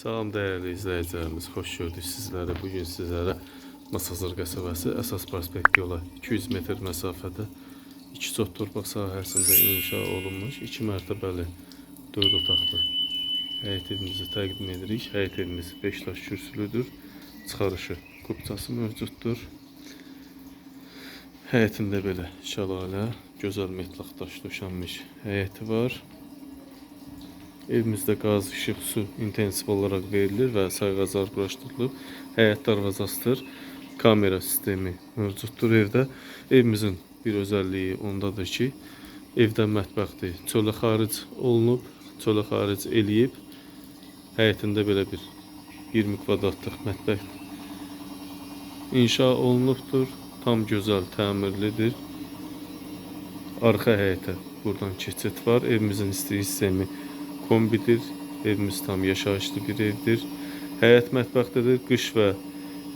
Salam dəyərli izləyicilərimiz, xoş gördük sizləri. Bu gün sizlərə Masazır qəsəbəsi əsas prospekt yola 200 metr məsafədə iki çox torpaq sahəsində inşa olunmuş 2 mərtəbəli 4 otaqlı həyət evimizi təqdim edirik. Həyət evimiz 5 daş kürsülüdür. Çıxarışı kupçası mövcuddur. Həyətində belə şəlalə, gözəl metlaq daş döşənmiş həyəti var. Evimizdə qaz, işıq, su intensiv olaraq verilir və sayğaclar quraşdırılıb. Həyət darvazasıdır. Kamera sistemi mövcuddur evdə. Evimizin bir özəlliyi ondadır ki, evdən mətbəxdir çölə xaric olunub, çölə xaric eləyib. Həyətində belə bir 20 kvadratlıq mətbəx inşa olunubdur. Tam gözəl təmirlidir. Arxa həyətə buradan keçid var. Evimizin istilik sistemi kombidir. Evimiz tam yaşayışlı bir evdir. Həyət mətbəxdədir. Qış və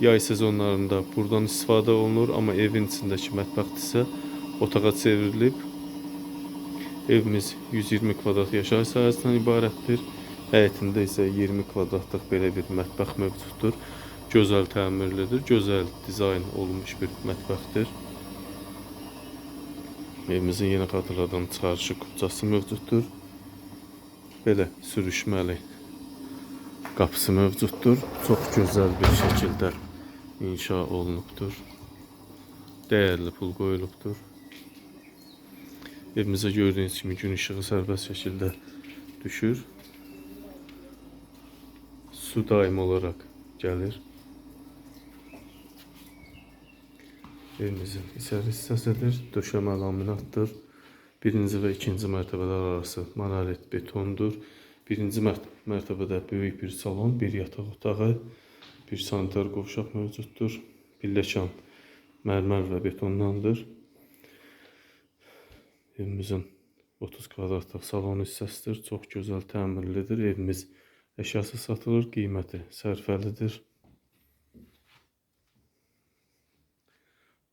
yay sezonlarında buradan istifadə olunur, amma evin içindəki mətbəx isə otağa çevrilib. Evimiz 120 kvadrat yaşayış sahəsindən ibarətdir. Həyətində isə 20 kvadratlıq belə bir mətbəx mövcuddur. Gözəl təmirlidir, gözəl dizayn olunmuş bir mətbəxdir. Evimizin yeni xatırladan çıxarışı kupçası mövcuddur. Belə sürüşməli qapısı mövcuddur. Çox gözəl bir şəkildə inşa olunubdur. Dəyərli pul qoyulubdur. Evimizə gördüyünüz kimi gün işığı sərbəst şəkildə düşür. Su daim olaraq gəlir. Evimizin içəri hissəsidir. Döşəmə laminatdır. Birinci və ikinci mərtəbələr arası monolit betondur. Birinci mərt mərtəbədə böyük bir salon, bir yataq otağı, bir sanitar qovşaq mövcuddur. Birləşən mərmər və betondandır. Evimizin 30 kvadratlıq salon hissəsidir. Çox gözəl təmirlidir. Evimiz əşyası satılır, qiyməti sərfəlidir.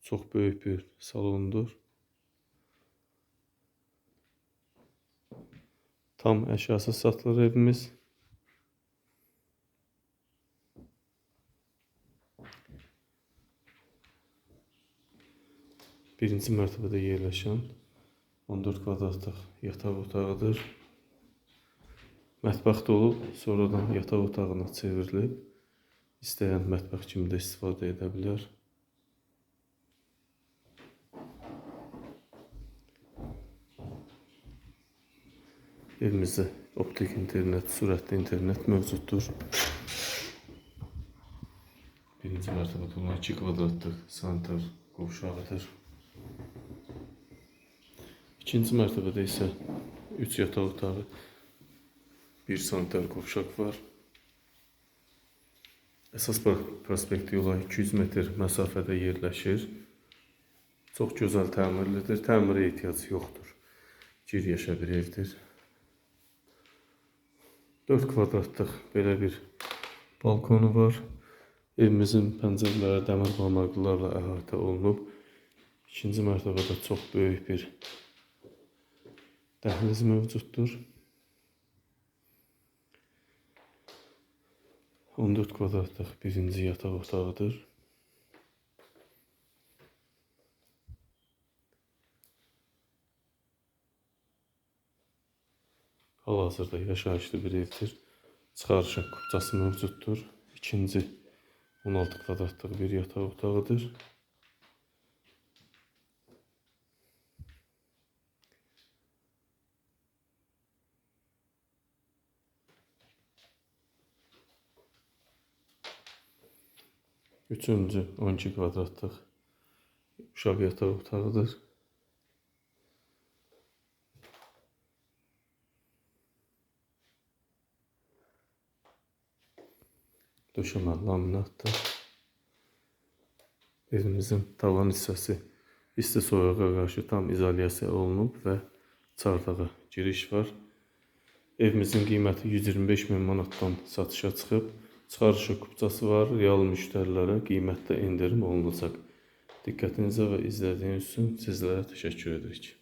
Çox böyük bir salondur. Tam əşyası satılır evimiz. Birinci mərtəbədə yerləşən 14 kvadratlıq yataq otağıdır. Mətbəx olub, sonradan yataq otağına çevrilib. İstəyən mətbəx kimi də istifadə edə bilər. Evimizdə optik internet, sürətli internet mövcuddur. Birinci mərtəbədə olan 2 kvadratlıq sanitar qovşağıdır. İkinci mərtəbədə isə 3 yataq otağı, 1 sanitar qovşaq var. Əsas pro- prospekt yola 200 metr məsafədə yerləşir. Çox gözəl təmirlidir. Təmirə ehtiyac yoxdur. Gir yaşa bir evdir. 4 kvadratlıq belə bir balkonu var. Evimizin pəncərələri dəmir barmaqlılarla əhatə olunub. İkinci mərtəbədə çox böyük bir dəhliz mövcuddur. 14 kvadratlıq birinci yataq otağıdır. Hal-hazırda yaşayışlı bir evdir. Çıxarışın kupçası mövcuddur. İkinci 16 kvadratlıq bir yataq otağıdır. Üçüncü 12 kvadratlıq uşaq yataq otağıdır. Döşəmə laminatdır. Evimizin tavan hissəsi isti soyuğa qarşı tam izolyasiya olunub və çardağa giriş var. Evimizin qiyməti 125 min manatdan satışa çıxıb. Çıxarışı kupçası var. Real müştərilərə qiymətdə endirim olunacaq. Diqqətinizə və izlədiyiniz üçün sizlərə təşəkkür edirik.